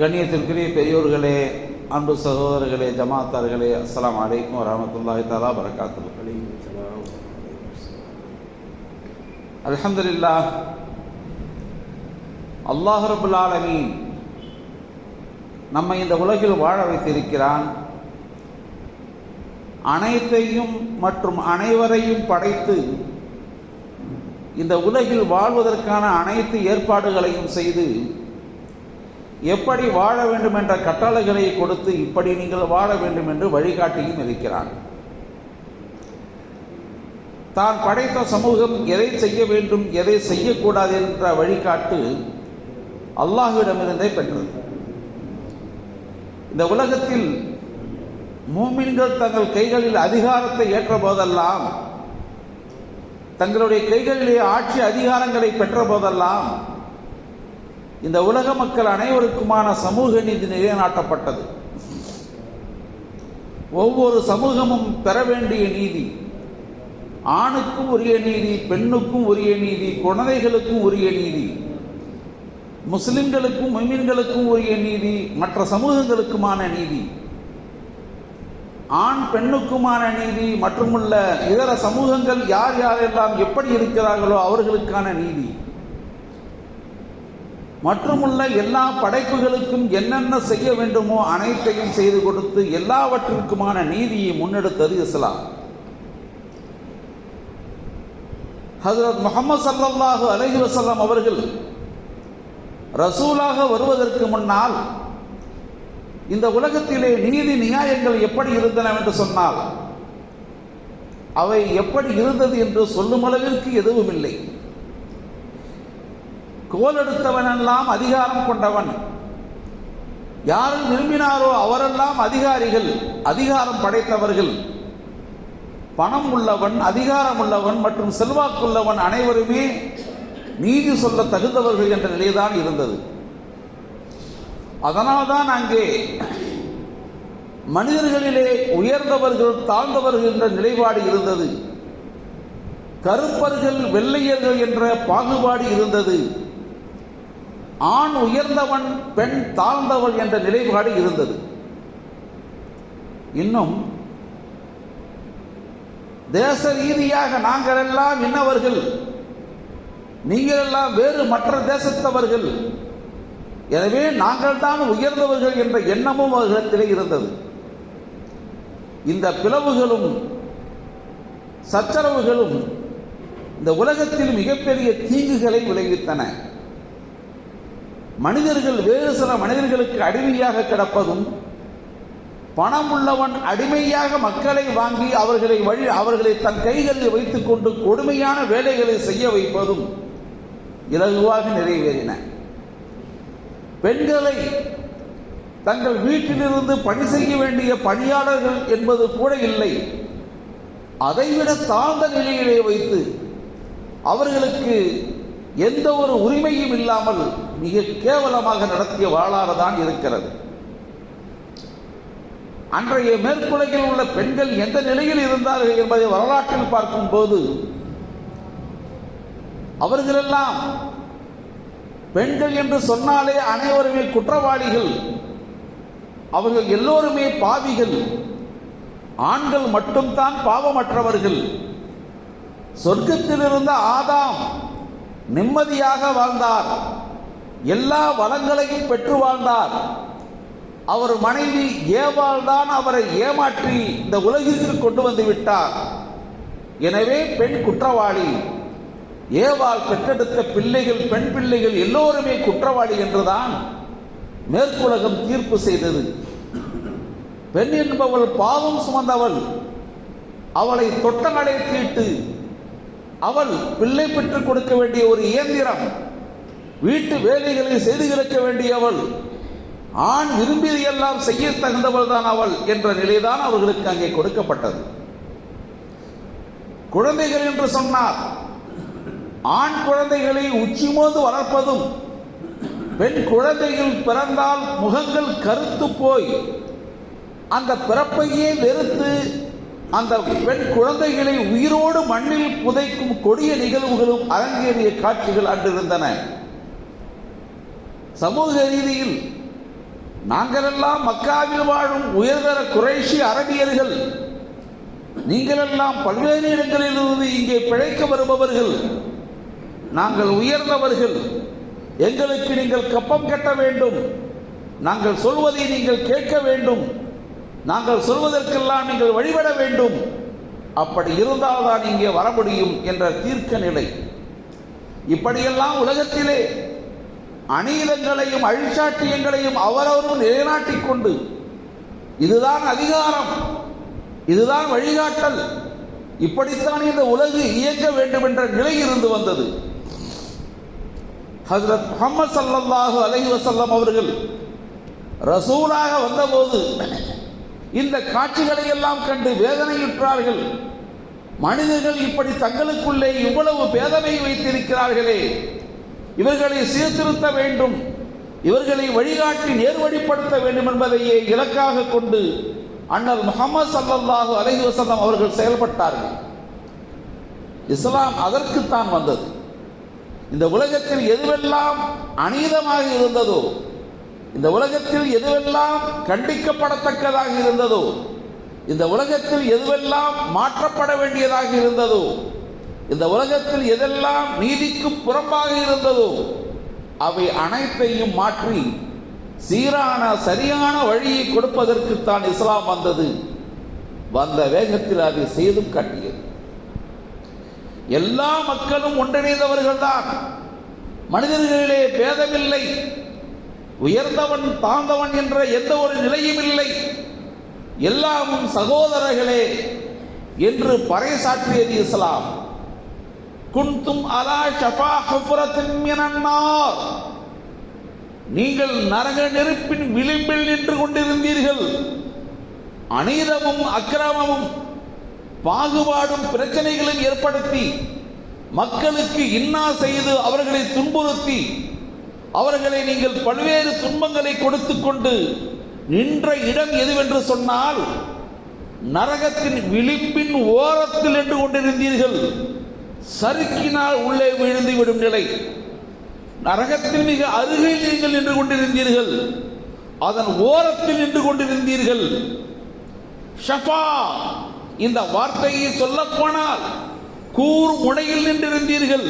கண்ணியத்திற்குரிய பெரியோர்களே அன்பு சகோதரர்களே ஜமாத்தார்களே அஸ்லாம் அலைக்கும் வரமத்துல்லாஹி தாலா பரக்காத்துஹு அலமதுல்லா அல்லாஹ் ரபுல் ஆலமீன் நம்மை இந்த உலகில் வாழ வைத்திருக்கிறான். அனைத்தையும் மற்றும் அனைவரையும் படைத்து இந்த உலகில் வாழ்வதற்கான அனைத்து ஏற்பாடுகளையும் செய்து எப்படி வாழ வேண்டும் என்ற கட்டளைகளை கொடுத்து இப்படி நீங்கள் வாழ வேண்டும் என்று வழிகாட்டியும் இருக்கிறான். தான் படைத்த சமூகம் எதை செய்ய வேண்டும் எதை செய்யக்கூடாது என்ற வழிகாட்டு அல்லாஹுவிடமிருந்தே பெற்றது. இந்த உலகத்தில் மூமின்கள் தங்கள் கைகளில் அதிகாரத்தை ஏற்ற போதெல்லாம் தங்களுடைய கைகளிலே ஆட்சி அதிகாரங்களை பெற்ற போதெல்லாம் இந்த உலக மக்கள் அனைவருக்குமான சமூக நீதி நிலைநாட்டப்பட்டது. ஒவ்வொரு சமூகமும் பெற வேண்டிய நீதி ஆணுக்கும் உரிய நீதி பெண்ணுக்கும் உரிய நீதி குழந்தைகளுக்கும் உரிய நீதி முஸ்லிம்களுக்கும் முஸ்லிம்களுக்கும் உரிய நீதி மற்ற சமூகங்களுக்குமான நீதி ஆண் பெண்ணுக்குமான நீதி மற்றுமுள்ள இதர சமூகங்கள் யார் யாரெல்லாம் எப்படி இருக்கிறார்களோ அவர்களுக்கான நீதி. மற்றுமுள்ள எல்லா படைப்புகளுக்கும் என்னென்ன செய்ய வேண்டுமோ அனைத்தையும் செய்து கொடுத்து எல்லாவற்றிற்குமான நீதியை முன்னெடுத்தது இஸ்லாம். ஹசரத் முகமது சல்லாஹு அலஹி வசல்லாம் அவர்கள் ரசூலாக வருவதற்கு முன்னால் இந்த உலகத்திலே நீதி நியாயங்கள் எப்படி இருந்தன என்று சொன்னால் அவை எப்படி இருந்தது என்று சொல்லும் அளவிற்கு எதுவும் இல்லை கோலெடுத்தவனெல்லாம் அதிகாரம் கொண்டவன். யாரும் விரும்பினாரோ அவரெல்லாம் அதிகாரிகள் அதிகாரம் படைத்தவர்கள். பணம் உள்ளவன் அதிகாரம் உள்ளவன் மற்றும் செல்வாக்குள்ளவன் அனைவருமே நீதி சொல்ல தகுந்தவர்கள் என்ற நிலைதான் இருந்தது. அதனால்தான் அங்கே மனிதர்களிலே உயர்ந்தவர்கள் தாழ்ந்தவர்கள் என்ற நிலைப்பாடு இருந்தது. கருப்பர்கள் வெள்ளையர்கள் என்ற பாகுபாடு இருந்தது. ஆண் உயர்ந்தவன் பெண் தாழ்ந்தவள் என்ற நிலைப்பாடு இருந்தது. இன்னும் தேச ரீதியாக நாங்கள் எல்லாம் இன்னவர்கள் நீங்கள் எல்லாம் வேறு மற்ற தேசத்தவர்கள். எனவே நாங்கள் தான் உயர்ந்தவர்கள் என்ற எண்ணமும் அவர்களிடத்திலே இருந்தது. இந்த பிளவுகளும் சச்சரவுகளும் இந்த உலகத்தில் மிகப்பெரிய தீங்குகளை விளைவித்தன. மனிதர்கள் வேறு சில மனிதர்களுக்கு அடிமையாக கிடப்பதும் பணம் உள்ளவன் அடிமையாக மக்களை வாங்கி அவர்களை வழி அவர்களை தன் கைகளில் வைத்துக் கொண்டு கொடுமையான வேலைகளை செய்ய வைப்பதும் இலகுவாக நிறைவேறின. பெண்களை தங்கள் வீட்டிலிருந்து பணி செய்ய வேண்டிய பணியாளர்கள் என்பது கூட இல்லை. அதைவிட தாழ்ந்த நிலையிலே வைத்து அவர்களுக்கு எந்த ஒரு உரிமையும் இல்லாமல் மிக கேவலமாக நடத்திய வாழாறு தான் இருக்கிறது. அன்றைய மேற்குலகில் உள்ள பெண்கள் எந்த நிலையில் இருந்தார்கள் என்பதை வரலாற்றில் பார்க்கும்போது அவர்களெல்லாம் பெண்கள் என்று சொன்னாலே அனைவருமே குற்றவாளிகள். அவர்கள் எல்லோருமே பாவிகள். ஆண்கள் மட்டும்தான் பாவமற்றவர்கள். சொர்க்கத்தில் இருந்த ஆதாம் நிம்மதியாக வாழ்ந்தார். எல்லா வளங்களையும் பெற்று வாழ்ந்தார். அவர் மனைவி ஏவாள் தான் அவரை ஏமாற்றி இந்த உலகிற்கு கொண்டு வந்து விட்டார். எனவே பெண் குற்றவாளி. ஏவாள் பெற்றெடுத்த பிள்ளைகள் பெண் பிள்ளைகள் எல்லோருமே குற்றவாளி என்றுதான் மேற்குலகம் தீர்ப்பு செய்தது. பெண் என்பவள் பாவம் சுமந்தவள். அவளை தொட்டங்களை தீட்டு அவள் பிள்ளை பெற்றுக் கொடுக்க வேண்டிய ஒரு இயந்திரம். வீட்டு வேலைகளை செய்து கிடக்க வேண்டியவள். ஆண் விரும்பியதையெல்லாம் செய்ய தகுந்தவள் தான் அவள் என்ற நிலைதான் அவர்களுக்கு அங்கே கொடுக்கப்பட்டது. குழந்தைகள் என்று சொன்னார். ஆண் குழந்தைகளை உச்சிமோது வளர்ப்பதும் பெண் குழந்தைகள் பிறந்தால் முகங்கள் கருத்து போய் அந்த பிறப்பையே வெறுத்து அந்த பெண் குழந்தைகளை உயிரோடு மண்ணில் புதைக்கும் கொடிய நிகழ்வுகளும் அரங்கேறிய காட்சிகள் அன்றிருந்தன சமூக ரீதியில் நாங்களெல்லாம் மக்காவில் வாழும் உயர்தர குறைஷி அரபியர்கள். நீங்களெல்லாம் பல்வேறு இடங்களிலிருந்து இங்கே பிழைக்க வருபவர்கள். நாங்கள் உயர்ந்தவர்கள். எங்களுக்கு நீங்கள் கப்பம் கட்ட வேண்டும். நாங்கள் சொல்வதை நீங்கள் கேட்க வேண்டும். நாங்கள் சொல்வதற்கெல்லாம் நீங்கள் வழிபட வேண்டும். அப்படி இருந்தால்தான் இங்கே வர முடியும் என்ற தீர்க்க நிலை. இப்படியெல்லாம் உலகத்திலே அநீதங்களையும் அழிச்சாட்டியங்களையும் அவரவரும் நிலைநாட்டிக் கொண்டு இதுதான் அதிகாரம் இதுதான் வழிகாட்டல். இப்படித்தான் இந்த உலகு இயங்க வேண்டும் என்ற நிலை இருந்து வந்தது. ஹசரத் முகமது சல்லல்லாஹு அலஹி வசல்லம் அவர்கள் ரசூலாக வந்தபோது இந்த காட்சிகளை எல்லாம் கண்டு வேதனையுற்றார்கள். மனிதர்கள் இப்படி தங்களுக்குள்ளே இவ்வளவு வேதனை வைத்திருக்கிறார்களே. இவர்களை சீர்திருத்த வேண்டும். இவர்களை வழிகாட்டி நேர்வழிப்படுத்த வேண்டும் என்பதையே இலக்காக கொண்டு அண்ணல் முகமது சல்லல்லாஹு அலஹி வசல்லாம் அவர்கள் செயல்பட்டார்கள். இஸ்லாம் அதற்குத்தான் வந்தது. இந்த உலகத்தில் எதுவெல்லாம் அநீதமாக இருந்ததோ இந்த உலகத்தில் எதுவெல்லாம் கண்டிக்கப்படத்தக்கதாக இருந்ததோ இந்த உலகத்தில் எதுவெல்லாம் மாற்றப்பட வேண்டியதாக இருந்ததோ இந்த உலகத்தில் எதெல்லாம் நீதிக்கு புறம்பாக இருந்ததோ அவை அனைத்தையும் மாற்றி சீரான சரியான வழியை கொடுப்பதற்குத்தான் இஸ்லாம் வந்தது. வந்த வேகத்தில் அதை செய்தும் காட்டியது. எல்லா மக்களும் ஒன்றிணைந்தவர்கள்தான். மனிதர்களிலே பேதமில்லை. உயர்ந்தவன் தாழ்ந்தவன் என்ற எந்த ஒரு நிலையும் இல்லை. எல்லாமும் சகோதரர்களே என்று பறைசாற்றியது இஸ்லாம். குன்தும் அலா ஷஃபா ஹஃபுரத்தின் மினன்னார். நீங்கள் நரக நெருப்பின் விளிம்பில் நின்று கொண்டிருந்தீர்கள். அநீதமும் அக்கிரமமும் பாகுபாடும் பிரச்சனைகளும் ஏற்படுத்தி மக்களுக்கு இன்னா செய்து அவர்களை துன்புறுத்தி அவர்களை நீங்கள் பல்வேறு துன்பங்களை கொடுத்து கொண்டு நின்ற இடம் எதுவென்று சொன்னால் நரகத்தின் விழிப்பின் ஓரத்தில் நின்று கொண்டிருந்தீர்கள். சறுக்கினால் உள்ளே விழுந்து விடும் நிலை. நரகத்தில் மிக அருகில் நீங்கள் நின்று கொண்டிருந்தீர்கள். அதன் ஓரத்தில் நின்று கொண்டிருந்தீர்கள். ஷஃபா இந்த வார்த்தையை சொல்லப்போனால் கூர் முனையில் நின்றிருந்தீர்கள்.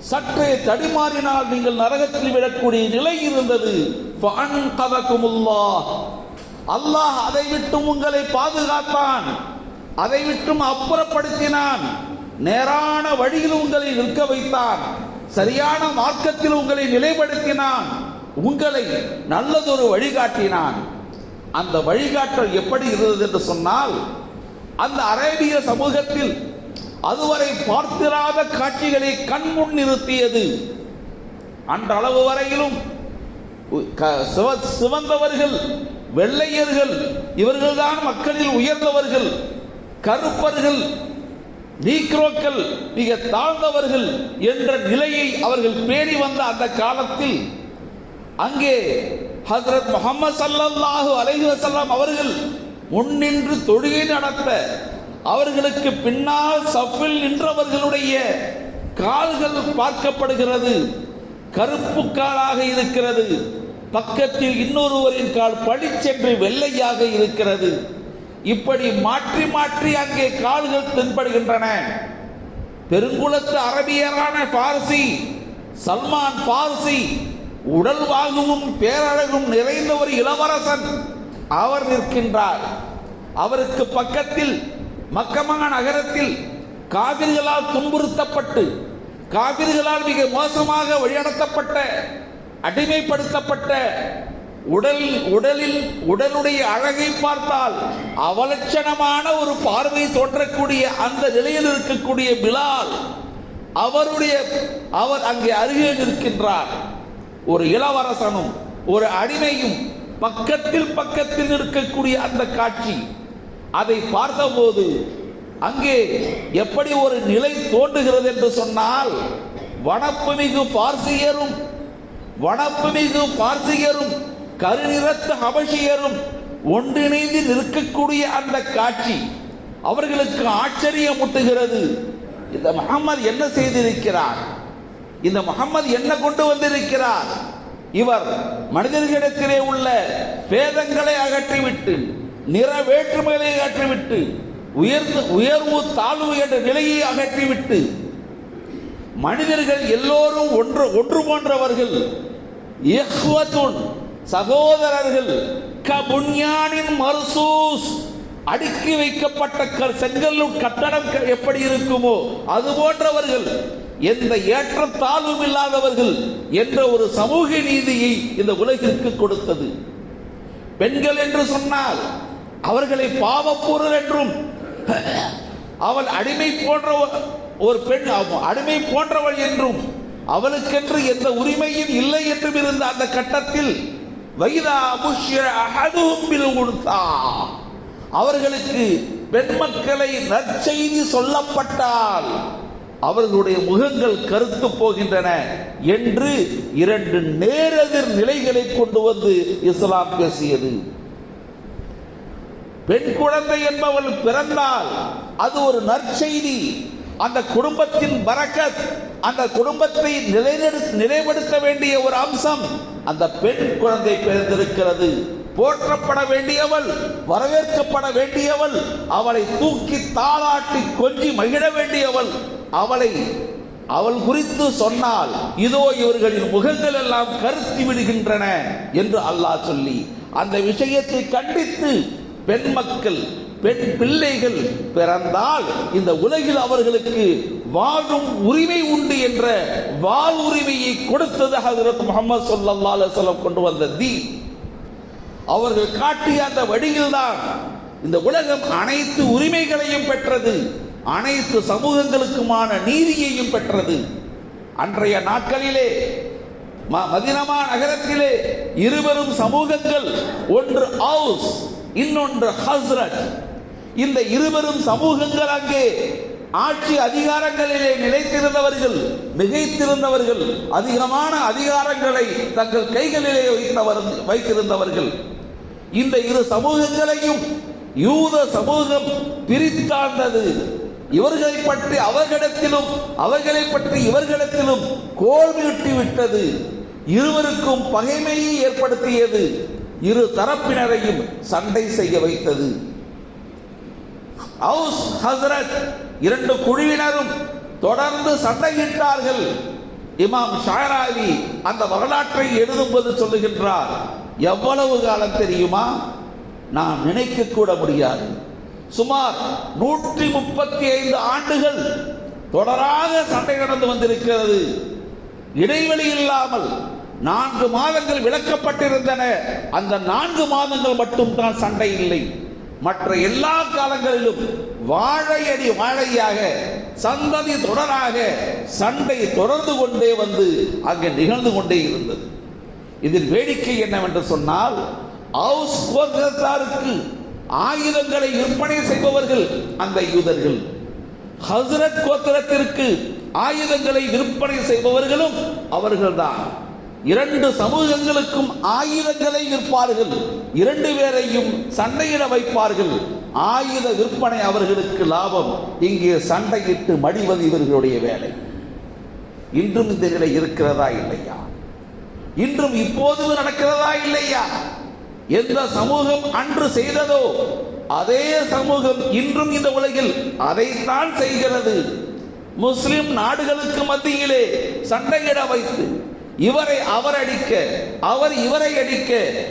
சற்றே தடுமாறினால் நீங்கள் நரகத்தில் விடக்கூடிய நிலை இருந்தது. அல்லாஹ் அதை விட்டும் உங்களை பாதுகாத்தான். அதை விட்டும் அப்புறப்படுத்தினான். நேரான வழியில் உங்களை நிற்க வைத்தான். சரியான மார்க்கத்தில் உங்களை நிலைப்படுத்தினான். உங்களை நல்லதொரு வழிகாட்டினான். அந்த வழிகாட்டல் எப்படி இருந்தது என்று சொன்னால் அந்த அரேபிய சமூகத்தில் அதுவரை பார்த்திராத காட்சிகளை கண்முன் நிறுத்தியது. அன்றளவு வரையிலும் க- சிவ- சிவந்தவர்கள் வெள்ளையர்கள் இவர்கள்தான் மக்களில் உயர்ந்தவர்கள் கருப்பர்கள் நீக்ரோக்கள் மிக தாழ்ந்தவர்கள் என்ற நிலையை அவர்கள் பேணி வந்த அந்த காலத்தில் அங்கே ஹசரத் முகமது ஸல்லல்லாஹு அலைஹி வஸல்லம் அவர்கள் முன்னின்று தொழுகை நடத்த அவர்களுக்கு பின்னால் சஃபில் நின்றவர்களுடைய கால்கள் பார்க்கப்படுகிறது. கருப்பு காலாக இருக்கிறது. பக்கத்தில் இன்னொருவரின் கால் பளிச்சென்று வெள்ளையாக இருக்கிறது. இப்படி மாற்றி மாற்றி அங்கே கால்கள் தென்படுகின்றன. பெருங்குளத்து அரபியரான பார்சி சல்மான் பார்சி உடல் வாகுவும் பேரழகும் நிறைந்த ஒரு இளவரசன் அவர் நிற்கின்றார். அவருக்கு பக்கத்தில் மக்கமா நகரத்தில் காவிர்களால் துன்புறுத்தப்பட்டு காவிர்களால் மிக மோசமாக வழிநடத்தப்பட்ட அடிமைப்படுத்தப்பட்ட உடல் உடலில் உடலுடைய அழகை பார்த்தால் அவலட்சணமான ஒரு பார்வை தோற்றக்கூடிய அந்த நிலையில் இருக்கக்கூடிய பிலால் அவருடைய அவர் அங்கே அருகே நிற்கின்றார். ஒரு இளவரசனும் ஒரு அடிமையும் பக்கத்தில் பக்கத்தில் இருக்கக்கூடிய அந்த காட்சி அதை பார்த்தபோது அங்கே எப்படி ஒரு நிலை தோன்றுகிறது என்று சொன்னால் வனப்புமிகு பார்சியரும் வனப்புமிகு பார்சியரும் கருநிறத்து ஹபஷியரும் ஒன்றிணைந்து நிற்கக்கூடிய அந்த காட்சி அவர்களுக்கு ஆச்சரியமூட்டுகிறது. இந்த முகமது என்ன செய்திருக்கிறார்? இந்த முகமது என்ன கொண்டு வந்திருக்கிறார்? இவர் மனிதர்களிடத்திலே உள்ள பேதங்களை அகற்றிவிட்டு நிற வேற்றுமைகளை அகற்றிவிட்டு உயர்ந்து உயர்வு தாழ்வு என்ற நிலையை அகற்றிவிட்டு மனிதர்கள் எல்லோரும் ஒன்று ஒன்று போன்றவர்கள் இஹ்வத்துன் சகோதரர்கள் கபுன்யானின் மர்சூஸ் அடுக்கி வைக்கப்பட்ட க- செங்கல்லூர் கட்டடம் எப்படி இருக்குமோ அது போன்றவர்கள் எந்த ஏற்றத்தாழ்வும் இல்லாதவர்கள் என்ற ஒரு சமூக நீதியை இந்த உலகிற்கு கொடுத்தது. பெண்கள் என்று சொன்னால் அவர்களை பாவப்பூரர் என்றும் அவள் அடிமை போன்ற ஒரு பெண் அடிமை போன்றவள் என்றும் அவளுக்கென்று எந்த உரிமையும் இல்லை என்றும் இருந்த அந்த கட்டத்தில் வைதா அவர்களுக்கு பெண்மக்களை நற்செய்தி சொல்லப்பட்டால் அவர்களுடைய முகங்கள் கருத்து போகின்றன என்று இரண்டு நேரெதிர் நிலைகளை கொண்டு வந்து இஸ்லாம் பேசியது. பெண் குழந்தை என்பவள் பிறந்தால் அது ஒரு நற்செய்தி. அந்த குடும்பத்தின் பரக்கத் அந்த குடும்பத்தை நிலைநிறு நிலைப்படுத்த வேண்டிய ஒரு அம்சம். அந்த பெண் குழந்தை பிறந்திருக்கிறது. போற்றப்பட வேண்டியவள் வரவேற்கப்பட வேண்டியவள் அவளை தூக்கி தாளாட்டி கொஞ்சி மகிழ வேண்டியவள். அவளை அவள் குறித்து சொன்னால் இதோ இவர்களின் முகங்கள் எல்லாம் கருத்தி விடுகின்றன என்று அல்லாஹ் சொல்லி அந்த விஷயத்தை கண்டித்து பெண் மக்கள் பெண் பிள்ளைகள் பிறந்தால் இந்த உலகில் அவர்களுக்கு வாழும் உரிமை உண்டு என்ற வாழ் உரிமையை கொடுத்தது ஹசரத் முகமது ஸல்லல்லாஹு அலுவலம் கொண்டு வந்த தீ அவர்கள் காட்டிய அந்த வழியில்தான் இந்த உலகம் அனைத்து உரிமைகளையும் பெற்றது அனைத்து சமூகங்களுக்குமான நீதியையும் பெற்றது. அன்றைய நாட்களிலே ம- மதினமா நகரத்திலே இருவரும் சமூகங்கள் ஒன்று ஹவுஸ் இன்னொன்று ஹஸ்ரத். இந்த இருவரும் சமூகங்கள் அங்கே ஆட்சி அதிகாரங்களிலே நிலைத்திருந்தவர்கள் மிகைத்திருந்தவர்கள் அதிகமான அதிகாரங்களை தங்கள் கைகளிலே வைத்தவர் வைத்திருந்தவர்கள். இந்த இரு சமூகங்களையும் யூத சமூகம் பிரித்தாழ்ந்தது இவர்களை பற்றி அவர்களிடத்திலும் அவர்களை பற்றி இவர்களிடத்திலும் கோல் விட்டது இருவருக்கும் பகைமையை ஏற்படுத்தியது. இரு தரப்பினரையும் சண்டை செய்ய வைத்தது. ஹவுஸ் ஹஸ்ரத் இரண்டு குழுவினரும் தொடர்ந்து சண்டையிட்டார்கள். இமாம் ஷாராவி அந்த வரலாற்றை எழுதும்போது சொல்லுகின்றார் எவ்வளவு காலம் தெரியுமா? நான் நினைக்க கூட முடியாது. சுமார் நூற்றி முப்பத்தி ஐந்து ஆண்டுகள் தொடராக சண்டை நடந்து வந்திருக்கிறது. இடைவெளி இல்லாமல் நான்கு மாதங்கள் விளக்கப்பட்டிருந்தன. அந்த நான்கு மாதங்கள் மட்டும்தான் சண்டை இல்லை. மற்ற எல்லா காலங்களிலும் வாழையடி வாழையாக சந்ததி தொடராக சண்டை தொடர்ந்து கொண்டே வந்து அங்கே நிகழ்ந்து கொண்டே இருந்தது. இதில் வேடிக்கை என்னவென்று சொன்னால் ஹவுஸ் கோத்திரத்தாருக்கு ஆயுதங்களை விற்பனை செய்பவர்கள் அந்த யூதர்கள். ஹஸ்ரத் கோத்திரத்திற்கு ஆயுதங்களை விற்பனை செய்பவர்களும் அவர்கள்தான். இரண்டு சமூகங்களுக்கும் ஆயுதங்களை விற்பார்கள். இரண்டு பேரையும் சண்டையிட வைப்பார்கள். ஆயுத விற்பனை அவர்களுக்கு லாபம். இங்கே சண்டையிட்டு மடிவது இவர்களுடைய வேலை. இன்றும் இந்த நிலை இருக்கிறதா இல்லையா? இன்றும் இப்போது நடக்கிறதா இல்லையா? எந்த சமூகம் அன்று செய்ததோ அதே சமூகம் இன்றும் இந்த உலகில் அதைத்தான் செய்கிறது. முஸ்லிம் நாடுகளுக்கு மத்தியிலே சண்டையிட வைத்து இவரை அவர் அடிக்க அவர் இவரை அடிக்க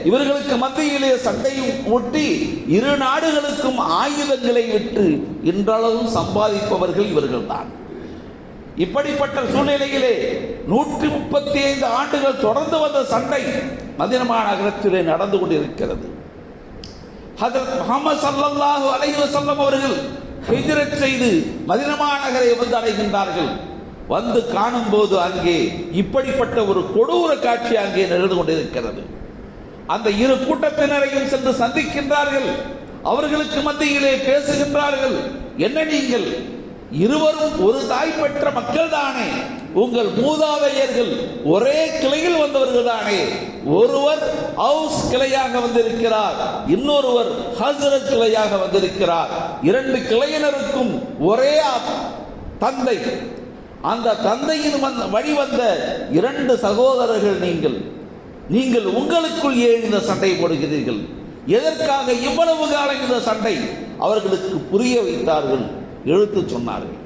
இவர்களுக்கு மத்தியிலே சண்டையும் ஊட்டி இரு நாடுகளுக்கும் ஆயுதங்களை விட்டு இன்றளவும் சம்பாதிப்பவர்கள் இவர்கள்தான். இப்படிப்பட்ட சூழ்நிலையிலே நூற்றி முப்பத்தி ஐந்து ஆண்டுகள் தொடர்ந்து வந்த சண்டை மதினமா நகரத்திலே நடந்து கொண்டிருக்கிறது. ஹஜரத் முகமது ஸல்லல்லாஹு அலைவசல்லம் அவர்கள் செய்து மதினமா நகரை வந்து அடைகின்றார்கள். வந்து காணும்போது அங்கே இப்படிப்பட்ட ஒரு கொடூர காட்சி அங்கே நிகழ்ந்து கொண்டிருக்கிறது. அந்த இரு கூட்டத்தினரையும் சென்று சந்திக்கின்றார்கள். அவர்களுக்கு மத்தியிலே பேசுகின்றார்கள். என்ன நீங்கள்? இருவரும் ஒரு தாய் பெற்ற மக்கள் தானே உங்கள் மூதாதையர்கள் ஒரே கிளையில் வந்தவர்கள் தானே. ஒருவர் ஹவுஸ் கிளையாக வந்திருக்கிறார். இன்னொருவர் ஹசரத் கிளையாக வந்திருக்கிறார். இரண்டு கிளையினருக்கும் ஒரே தந்தை அந்த தந்தையின் வந்த வழி வந்த இரண்டு சகோதரர்கள் நீங்கள் நீங்கள் உங்களுக்குள் ஏன் இந்த சண்டை போடுகிறீர்கள்? எதற்காக இவ்வளவு காலம் இந்த சண்டை? அவர்களுக்கு புரிய வைத்தார்கள் எழுத்து சொன்னார்கள்.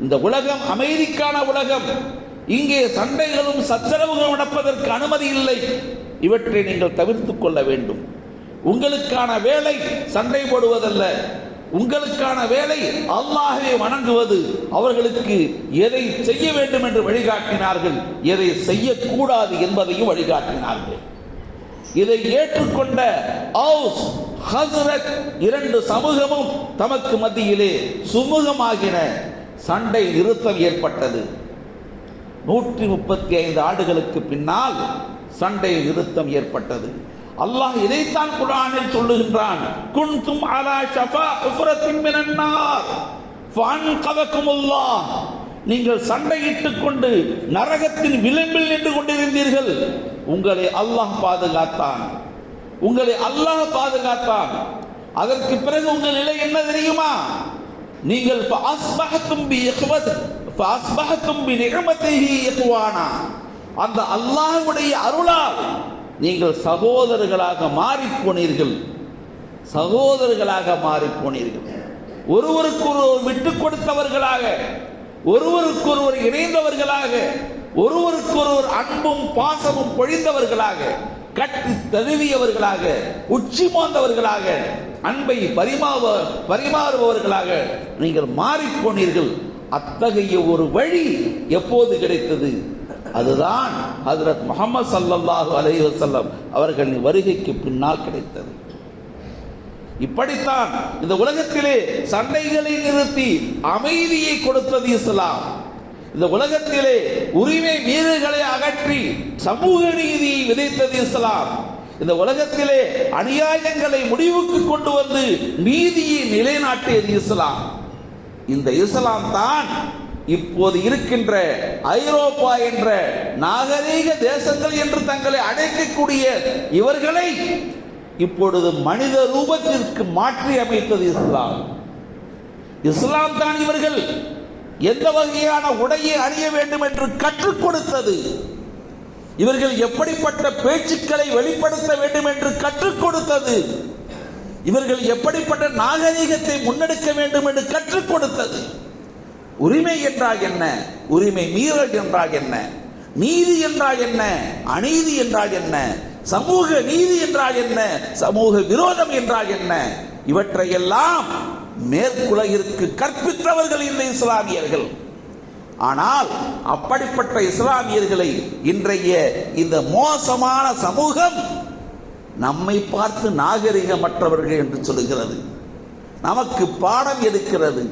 இந்த உலகம் அமைதிக்கான உலகம் இங்கே சண்டைகளும் சச்சரவுகளும் நடப்பதற்கு அனுமதி இல்லை. இவற்றை நீங்கள் தவிர்த்து கொள்ள வேண்டும். உங்களுக்கான வேலை சண்டை போடுவதல்ல. உங்களுக்கான வேலை அல்லாஹ்வை வணங்குவது. அவர்களுக்கு எதை செய்ய வேண்டும் என்று வழிகாட்டினார்கள் எதை செய்யக்கூடாது என்பதையும் வழிகாட்டினார்கள். இதை ஏற்றுக்கொண்ட அவுஸ் ஹஸ்ரத் இரண்டு சமூகமும் தமக்கு மத்தியிலே சுமூகமாகின. சண்டை நிறுத்தம் ஏற்பட்டது. நூற்றி முப்பத்தி ஐந்து ஆண்டுகளுக்கு பின்னால் சண்டை நிறுத்தம் ஏற்பட்டது. அல்லாஹ் இதைத்தான் குரானில் சொல்லுகின்றான். குன்தும் அலா ஷஃபா உஃபரத்தின் மினன்னார். நார் நீங்கள் சண்டையிட்டுக் கொண்டு நரகத்தின் விளிம்பில் நின்று கொண்டிருந்தீர்கள். உங்களை அல்லாஹ் பாதுகாத்தான். உங்களை அல்லாஹ் பாதுகாத்தான். அதற்கு பிறகு உங்கள் நிலை என்ன தெரியுமா? நீங்கள் அந்த அல்லாஹுடைய அருளால் நீங்கள் சகோதரர்களாக மாறிப்போனீர்கள். சகோதரர்களாக மாறிப் போனீர்கள் ஒருவருக்கொருவர் விட்டு கொடுத்தவர்களாக ஒருவருக்கொருவர் இணைந்தவர்களாக ஒருவருக்கொருவர் அன்பும் பாசமும் பொழிந்தவர்களாக கட்டி தழுவியவர்களாக உச்சி மோந்தவர்களாக அன்பை பரிமாவ பரிமாறுபவர்களாக நீங்கள் மாறிப்போனீர்கள். அத்தகைய ஒரு வழி எப்போது கிடைத்தது? அதுதான் ஹஜரத் முகமது சல்லல்லாஹு அலைஹி வசல்லம் அவர்களின் வருகைக்கு பின்னால் கிடைத்தது. இப்படித்தான் இந்த உலகத்திலே சண்டைகளை நிறுத்தி அமைதியை கொடுத்தது இஸ்லாம். இந்த உலகத்திலே உரிமை மீறல்களை அகற்றி சமூக நீதியை விதைத்தது இஸ்லாம். இந்த உலகத்திலே அநியாயங்களை முடிவுக்கு கொண்டு வந்து நீதியை நிலைநாட்டியது இஸ்லாம். இந்த இஸ்லாம் தான் இப்போது இருக்கின்ற ஐரோப்பா என்ற நாகரீக தேசங்கள் என்று தங்களை அழைக்கக்கூடிய இவர்களை இப்பொழுது மனித ரூபத்திற்கு மாற்றி அமைத்தது இஸ்லாம். இஸ்லாம் தான் இவர்கள் எந்த வகையான உடையை அணிய வேண்டும் என்று கற்றுக் கொடுத்தது. இவர்கள் எப்படிப்பட்ட பேச்சுக்களை வெளிப்படுத்த வேண்டும் என்று கற்றுக் கொடுத்தது. இவர்கள் எப்படிப்பட்ட நாகரீகத்தை முன்னெடுக்க வேண்டும் என்று கற்றுக் கொடுத்தது. உரிமை என்றால் என்ன? உரிமை மீறல் என்றால் என்ன? நீதி என்றால் என்ன? அநீதி என்றால் என்ன? சமூக நீதி என்றால் என்ன? சமூக விரோதம் என்றால் என்ன? இவற்றையெல்லாம் மேற்குலகிற்கு கற்பித்தவர்கள் இந்த இஸ்லாமியர்கள். ஆனால் அப்படிப்பட்ட இஸ்லாமியர்களை இன்றைய இந்த மோசமான சமூகம் நம்மை பார்த்து நாகரிகமற்றவர்கள் என்று சொல்லுகிறது. நமக்கு பாடம் எடுக்கிறது.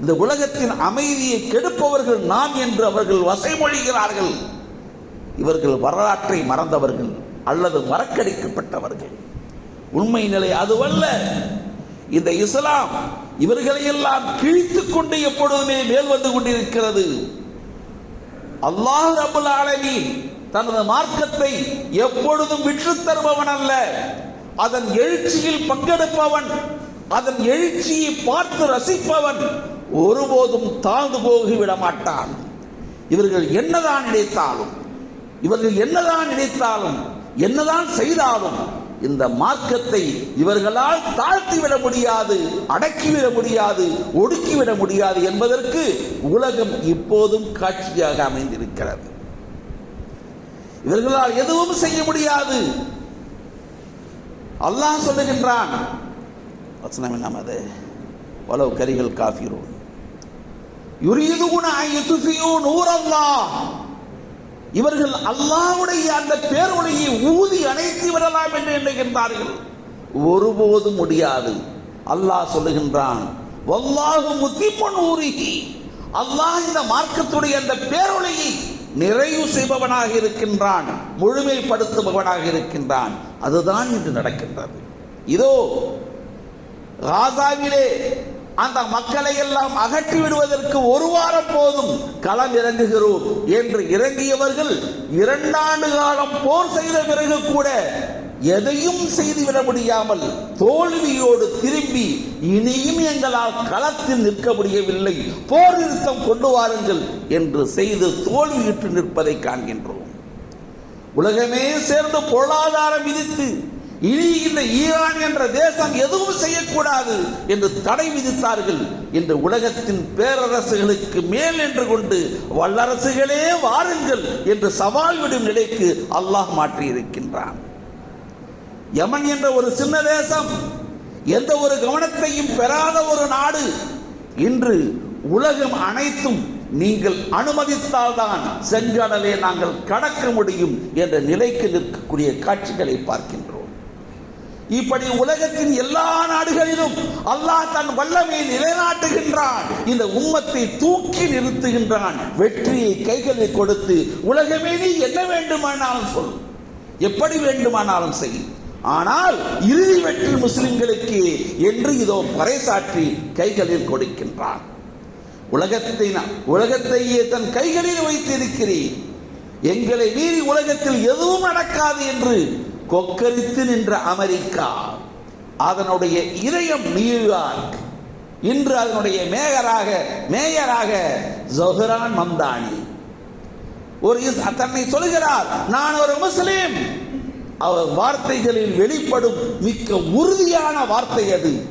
இந்த உலகத்தின் அமைதியை கெடுப்பவர்கள் நாம் என்று அவர்கள் வசைமொழிகிறார்கள். இவர்கள் வரலாற்றை மறந்தவர்கள் அல்லது மறக்கடிக்கப்பட்டவர்கள். உண்மை நிலை அதுவல்ல. இந்த இஸ்லாம் இவர்களையெல்லாம் கிழித்துக் கொண்டு எப்பொழுதுமே மேல் வந்து கொண்டிருக்கிறது. அல்லாஹ் ரபுல் ஆலமீன் தனது மார்க்கத்தை எப்பொழுதும் விற்று தருபவன் அல்ல. அதன் எழுச்சியில் பங்கெடுப்பவன் அதன் எழுச்சியை பார்த்து ரசிப்பவன் ஒருபோதும் தாழ்ந்து போகிவிட மாட்டான் இவர்கள் என்னதான் நினைத்தாலும் இவர்கள் என்னதான் நினைத்தாலும் என்னதான் செய்தாலும் இந்த மார்க்கத்தை இவர்களால் தாழ்த்திவிட முடியாது அடக்கிவிட முடியாது ஒடுக்கிவிட முடியாது என்பதற்கு உலகம் இப்போதும் காட்சியாக அமைந்திருக்கிறது. இவர்களால் எதுவும் செய்ய முடியாது. அல்லாஹ் சொல்லுகின்றான் வசனம் என்னமது? வளவு கரிகள் காஃபிரூன். யுரீதுகுன யுதுஃபியூ நூரல்லாஹ் இவர்கள் அல்லாஹ்வுடைய அந்த பேரொழியை ஊதி அணைத்து விடலாம் என்று எண்ணுகின்றார்கள். ஒருபோதும் முடியாது. அல்லாஹ் சொல்லுகின்றான் வல்லாஹு முத்திமன் ஊரிகி அல்லாஹ் இந்த மார்க்கத்துடைய அந்த பேரொழியை நிறைவு செய்பவனாக இருக்கின்றான் முழுமைப்படுத்துபவனாக இருக்கின்றான். அதுதான் இன்று நடக்கின்றது. இதோ ராசாவிலே அந்த மக்களை எல்லாம் அகற்றி விடுவதற்கு ஒரு வாரம் போதும் களம் இறங்குகிறோம் என்று இறங்கியவர்கள் இரண்டாண்டு காலம் போர் செய்த பிறகு கூட எதையும் செய்துவிட முடியாமல் தோல்வியோடு திரும்பி இனியும் எங்களால் களத்தில் நிற்க முடியவில்லை. போர் நிறுத்தம் கொண்டு வாருங்கள் என்று செய்து தோல்வியுற்று நிற்பதை காண்கின்றோம். உலகமே சேர்ந்து பொருளாதாரம் விதித்து இனி இந்த ஈரான் என்ற தேசம் எதுவும் செய்யக்கூடாது என்று தடை விதித்தார்கள் இன்று உலகத்தின் பேரரசுகளுக்கு மேல் என்று கொண்டு வல்லரசுகளே வாருங்கள் என்று சவால் விடும் நிலைக்கு அல்லாஹ் மாற்றி இருக்கின்றான் யமன் என்ற ஒரு சின்ன தேசம் எந்த ஒரு கவனத்தையும் பெறாத ஒரு நாடு இன்று உலகம் அனைத்தும் நீங்கள் அனுமதித்தால்தான் செங்கடலை நாங்கள் கடக்க முடியும் என்ற நிலைக்கு நிற்கக்கூடிய காட்சிகளை பார்க்கின்றோம். இப்படி உலகத்தின் எல்லா நாடுகளிலும் அல்லாஹ் தன் வல்லமையை நிலைநாட்டுகின்றான். இந்த உம்மத்தை தூக்கி நிறுத்துகின்றான். வெற்றியை கைகளில் கொடுத்து உலகமே நீ என்ன வேண்டுமானாலும் சொல். எப்படி வேண்டுமானாலும் செய். ஆனால் இறுதி வெற்றி முஸ்லிம்களுக்கு என்று இதோ பறைசாற்றி கைகளில் கொடுக்கின்றான். உலகத்தை நான்- உலகத்தையே தன் கைகளில் வைத்திருக்கிறேன். எங்களை மீறி உலகத்தில் எதுவும் நடக்காது என்று கொக்கரித்து நின்ற அமெரிக்கா அதனுடைய இதயம் நியூயார்க் இன்று அதனுடைய மேயராக மேயராக ஜொஹரான் மம்தானி. ஒரு தன்னை சொல்கிறார் நான் ஒரு முஸ்லீம். அவர் வார்த்தைகளில் வெளிப்படும் மிக்க உறுதியான வார்த்தை அது.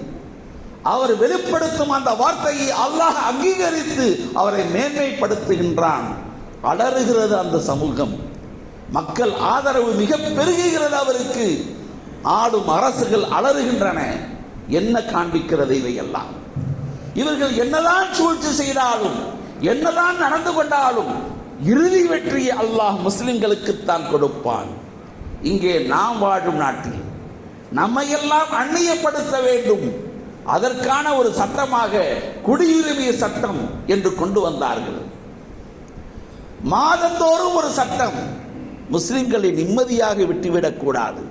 அவர் வெளிப்படுத்தும் அந்த வார்த்தையை அல்லாஹ் அங்கீகரித்து அவரை மேன்மைப்படுத்துகின்றான். அலறுகிறது அந்த சமூகம். மக்கள் ஆதரவு மிக பெருகுகிறது அவருக்கு. ஆடும் அரசுகள் அலறுகின்றன. என்ன காண்பிக்கிறது இவையெல்லாம்? இவர்கள் என்னதான் சூழ்ச்சி செய்தாலும் என்னதான் நடந்து கொண்டாலும் இறுதி வெற்றியை அல்லாஹ் முஸ்லிம்களுக்குத்தான் கொடுப்பான். இங்கே நாம் வாழும் நாட்டில் நம்மையெல்லாம் அந்நியப்படுத்த வேண்டும். அதற்கான ஒரு சட்டமாக குடியுரிமை சட்டம் என்று கொண்டு வந்தார்கள். மாதந்தோறும் ஒரு சட்டம் முஸ்லிம்களை நிம்மதியாக விட்டுவிடக் கூடாது.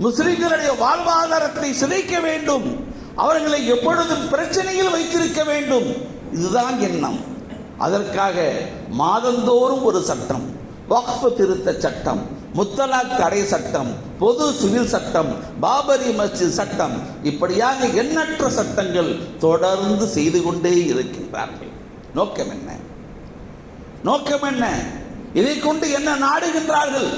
முஸ்லிம்களுடைய வாழ்வாதாரத்தை சிதைக்க வேண்டும். அவர்களை எப்பொழுதும் பிரச்சனையில் வைத்திருக்க வேண்டும். இதுதான் எண்ணம். அதற்காக மாதந்தோறும் ஒரு சட்டம் வக்ஃபு திருத்த சட்டம் முத்தலாக் தடை சட்டம் பொது சிவில் சட்டம் பாபரி மஸ்ஜித் சட்டம் இப்படியாக எண்ணற்ற சட்டங்கள் தொடர்ந்து செய்து கொண்டே இருக்கின்றார்கள். நோக்கம் என்ன? நோக்கம் என்ன? இதை கொண்டு என்ன நாடுகின்றார்கள்?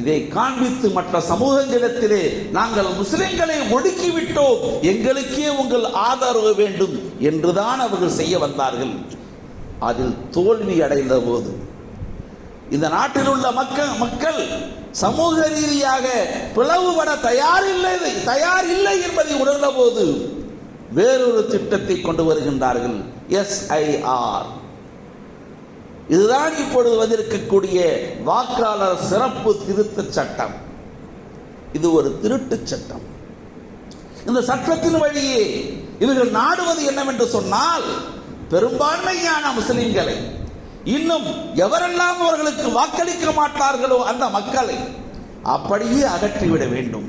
இதை காண்பித்து மற்ற சமூகங்களிடத்திலே நாங்கள் முஸ்லிம்களை ஒடுக்கிவிட்டோம். எங்களுக்கே உங்கள் ஆதரவு வேண்டும் என்றுதான் அவர்கள் செய்ய வந்தார்கள். அதில் தோல்வி அடைந்த போது இந்த நாட்டில் உள்ள மக்கள் மக்கள் சமூக ரீதியாக பிளவுபட தயாரில்லை தயார் இல்லை என்பதை உணர்ந்த போது வேறொரு திட்டத்தை கொண்டு வருகின்றார்கள். எஸ்ஐஆர் இதுதான் இப்பொழுது வந்திருக்கக்கூடிய வாக்காளர் சிறப்பு திருத்த சட்டம். இது ஒரு திருட்டு சட்டம். இந்த சட்டத்தின் வழியே இவர்கள் நாடுவது என்னவென்று சொன்னால் பெரும்பான்மையான முஸ்லிம்களை இன்னும் எவரெல்லாம் அவர்களுக்கு வாக்களிக்க மாட்டார்களோ அந்த மக்களை அப்படியே அகற்றிவிட வேண்டும்.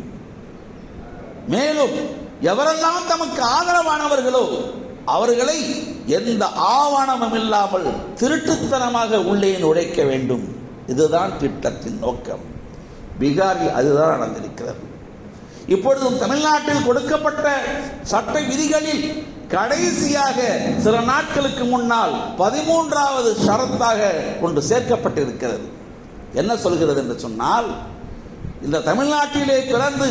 மேலும் எவரெல்லாம் தமக்கு ஆதரவானவர்களோ அவர்களை எந்த ஆவணமும் இல்லாமல் திருட்டுத்தனமாக உள்ளே நுழைக்க வேண்டும். இதுதான் திட்டத்தின் நோக்கம். பீகாரில் அதுதான் நடந்திருக்கிறது. இப்பொழுதும் தமிழ்நாட்டில் கொடுக்கப்பட்ட சட்ட விதிகளில் கடைசியாக சில நாட்களுக்கு முன்னால் பதிமூன்றாவது ஷரத்தாக கொண்டு சேர்க்கப்பட்டிருக்கிறது. என்ன சொல்கிறது என்று சொன்னால் இந்த தமிழ்நாட்டிலே பிறந்து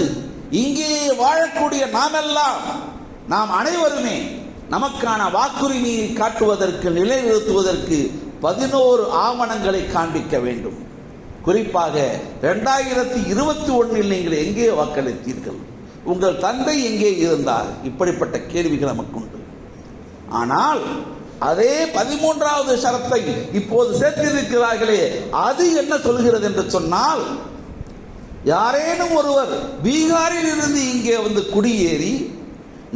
இங்கே வாழக்கூடிய நாமெல்லாம் நாம் அனைவருமே நமக்கான வாக்குரிமையை காட்டுவதற்கு நிலைநிறுத்துவதற்கு பதினோரு ஆவணங்களை காண்பிக்க வேண்டும். குறிப்பாக ரெண்டாயிரத்தி இருபத்தி ஒன்றில் நீங்கள் எங்கே வாக்களித்தீர்கள்? உங்கள் தந்தை எங்கே இருந்தார்? இப்படிப்பட்ட கேள்விகள் நமக்கு உண்டு ஆனால் அதே பதிமூன்றாவது ஷரத்தை இப்போது சேர்த்திருக்கிறார்களே அது என்ன சொல்கிறது என்று சொன்னால் யாரேனும் ஒருவர் பீகாரில் இருந்து இங்கே வந்து குடியேறி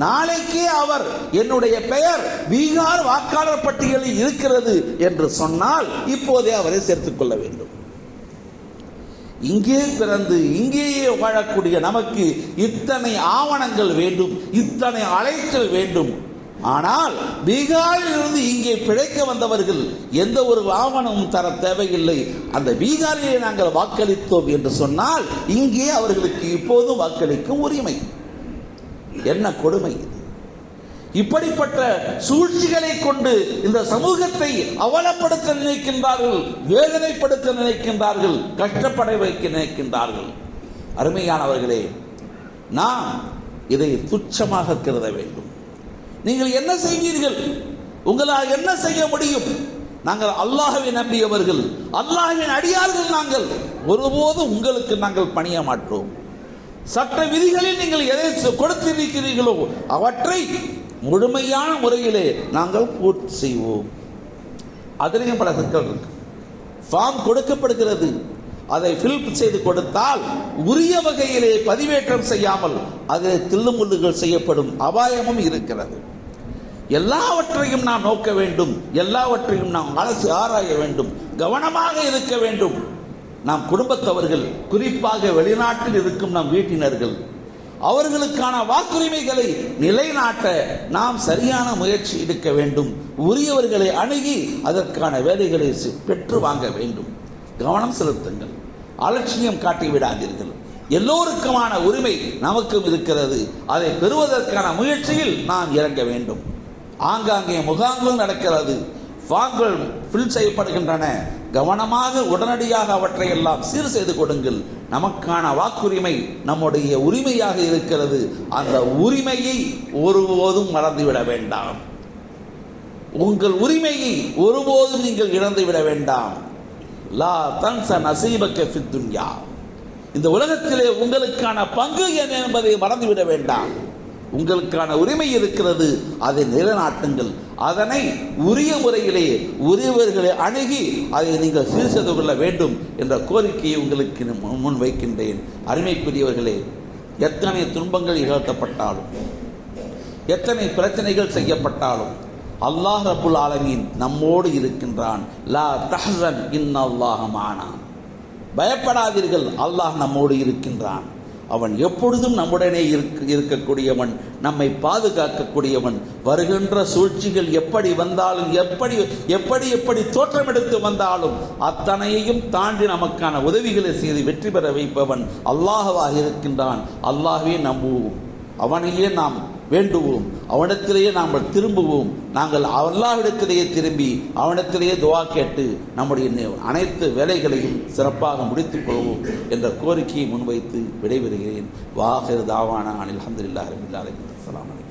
நாளைக்கே அவர் என்னுடைய பெயர் பீகார் வாக்காளர் பட்டியலில் இருக்கிறது என்று சொன்னால் இப்போதே அவரை சேர்த்துக் கொள்ள வேண்டும். இங்கே பிறந்து இங்கேயே வாழக்கூடிய நமக்கு இத்தனை ஆவணங்கள் வேண்டும் இத்தனை அழைத்தல் வேண்டும். ஆனால் பீகாரில் இருந்து இங்கே பிழைக்க வந்தவர்கள் எந்த ஒரு ஆவணமும் தர தேவையில்லை. அந்த பீகாரிலே நாங்கள் வாக்களித்தோம் என்று சொன்னால் இங்கே அவர்களுக்கு இப்போதும் வாக்களிக்கும் உரிமை. என்ன கொடுமை இப்படிப்பட்ட சூழ்ச்சிகளை கொண்டு இந்த சமூகத்தை அவலப்படுத்த நினைக்கின்றார்கள் வேதனைப்படுத்த நினைக்கின்றார்கள் கஷ்டப்பட வைக்க நினைக்கின்றார்கள். அருமையானவர்களே நாம் இதை துச்சமாக கருத வேண்டும். நீங்கள் என்ன செய்வீர்கள்? உங்களால் என்ன செய்ய முடியும்? நாங்கள் அல்லாஹவை நம்பியவர்கள் அல்லாஹின் அடியார்கள் நாங்கள். ஒருபோதும் உங்களுக்கு நாங்கள் பணிய மாட்டோம். சட்ட விதிகளில் நீங்கள் எதை கொடுத்திருக்கிறீர்களோ அவற்றை முழுமையான முறையிலே நாங்கள் பூர்த்தி செய்வோம். அதிலையும் பல சிக்கல் இருக்கு. ஃபார்ம் கொடுக்கப்படுகிறது. அதை ஃபில் செய்து கொடுத்தால் உரிய வகையிலே பதிவேற்றம் செய்யாமல் அதில் தில்லுமுள்ளுகள் செய்யப்படும் அபாயமும் இருக்கிறது. எல்லாவற்றையும் நாம் நோக்க வேண்டும். எல்லாவற்றையும் நாம் அரசு ஆராய வேண்டும். கவனமாக இருக்க வேண்டும். நாம் குடும்பத்தவர்கள் குறிப்பாக வெளிநாட்டில் இருக்கும் நம் வீட்டினர்கள் அவர்களுக்கான வாக்குரிமைகளை நிலைநாட்ட நாம் சரியான முயற்சி எடுக்க வேண்டும். உரியவர்களை அணுகி அதற்கான வேலைகளை பெற்று வாங்க வேண்டும். கவனம் செலுத்துங்கள். அலட்சியம் காட்டி விடாதீர்கள். எல்லோருக்குமான உரிமை நமக்கும் இருக்கிறது. அதை பெறுவதற்கான முயற்சியில் நாம் இறங்க வேண்டும். ஆங்காங்கே முகாம்கள் நடக்கிறது. ஃபார்ம்கள் ஃபில் செய்யப்படுகின்றன. கவனமாக உடனடியாக அவற்றை எல்லாம் சீர் செய்து கொடுங்கள். நமக்கான வாக்குரிமை நம்முடைய உரிமையாக இருக்கிறது. அந்த உரிமையை ஒருபோதும் மறந்துவிட வேண்டாம். உங்கள் உரிமையை ஒருபோதும் நீங்கள் இழந்து விட வேண்டாம். லா தன்ச நசீபக்க ஃபித் துன்யா. இந்த உலகத்திலே உங்களுக்கான பங்கு என்ன என்பதை மறந்துவிட வேண்டாம். உங்களுக்கான உரிமை இருக்கிறது அதை நிலைநாட்டுங்கள். அதனை உரிய முறையிலே உரியவர்களை அணுகி அதை நீங்கள் சீர் செய்து கொள்ள வேண்டும் என்ற கோரிக்கையை உங்களுக்கு முன் முன் வைக்கின்றேன். அருமைக்குரியவர்களே எத்தனை துன்பங்கள் இகழ்த்தப்பட்டாலும் எத்தனை பிரச்சனைகள் செய்யப்பட்டாலும் அல்லாஹ் ரபுல் ஆலமீன் நம்மோடு இருக்கின்றான். லா தஹன் இன்னல்லாஹ மானா. பயப்படாதீர்கள் அல்லாஹ் நம்மோடு இருக்கின்றான். அவன் எப்பொழுதும் நம்முடனே இருக்க இருக்கக்கூடியவன் நம்மை பாதுகாக்கக்கூடியவன். வருகின்ற சூழ்ச்சிகள் எப்படி வந்தாலும் எப்படி எப்படி எப்படி தோற்றமெடுத்து வந்தாலும் அத்தனையையும் தாண்டி நமக்கான உதவிகளை செய்து வெற்றி பெற வைப்பவன் அல்லாஹவாக இருக்கின்றான். அல்லாஹே நம்புவோம். அவனையே நாம் வேண்டுவோம். அவனிடத்திலேயே நாம் திரும்புவோம். நாங்கள் அல்லாஹ்விடத்திலேயே திரும்பி அவனிடத்திலேயே துவா கேட்டு நம்முடைய அனைத்து வேலைகளையும் சிறப்பாக முடித்துக் கொள்வோம் என்ற கோரிக்கையை முன்வைத்து விடைபெறுகிறேன். வாஹிர் தாவானா அனில் அஹமதுல்லா ரபில் அலைஹி அலைக்கும்.